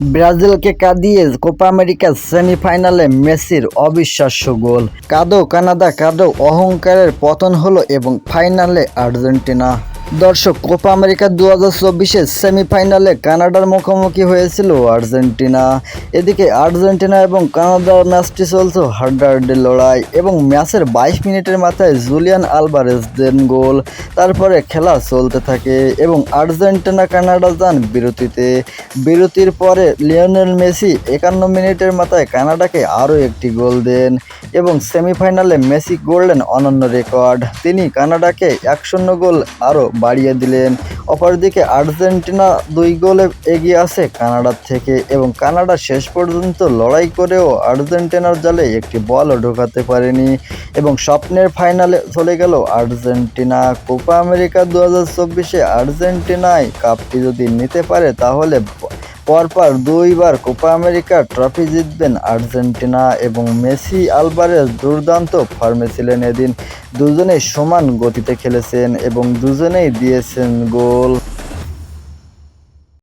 ব্রাজিলকে কাঁদিয়ে কোপা আমেরিকার সেমিফাইনালে মেসির অবিশ্বাস্য গোল। কাদো কানাডা, কাদো অহংকারের পতন হলো এবং ফাইনালে আর্জেন্টিনা। দর্শক, কোপা আমেরিকা দু হাজার চব্বিশের সেমিফাইনালে কানাডার মুখোমুখি হয়েছিল আর্জেন্টিনা। এদিকে আর্জেন্টিনা এবং কানাডার ম্যাচটি চলছে হাড্ডাহাড্ডি লড়াই এবং ম্যাচের বাইশ মিনিটের মাথায় জুলিয়ান আলভারেজ দেন গোল। তারপরে খেলা চলতে থাকে এবং আর্জেন্টিনা কানাডা যান বিরতিতে। বিরতির পরে লিওনেল মেসি একান্ন মিনিটের মাথায় কানাডাকে আরও একটি গোল দেন এবং সেমিফাইনালে মেসি গড়লেন অনন্য রেকর্ড। তিনি কানাডাকে এক শূন্য গোল আরও বাড়িয়ে দিলেন। অপরদিকে আর্জেন্টিনা দুই গোলে এগিয়ে আছে কানাডার থেকে এবং কানাডা শেষ পর্যন্ত লড়াই করেও আর্জেন্টিনার জালে একটি বলও ঢোকাতে পারেনি এবং স্বপ্নের ফাইনালে চলে গেল আর্জেন্টিনা। কোপা আমেরিকা দু হাজার চব্বিশে আর্জেন্টিনায় কাপটি যদি নিতে পারে তাহলে পরপর দুইবার কোপা আমেরিকা ট্রফি জিতবেন আর্জেন্টিনা এবং মেসি আলবারের দুর্দান্ত ফর্মে ছিলেন এদিন। দুজনেই সমান গতিতে খেলেছেন এবং দুজনেই দিয়েছেন গোল।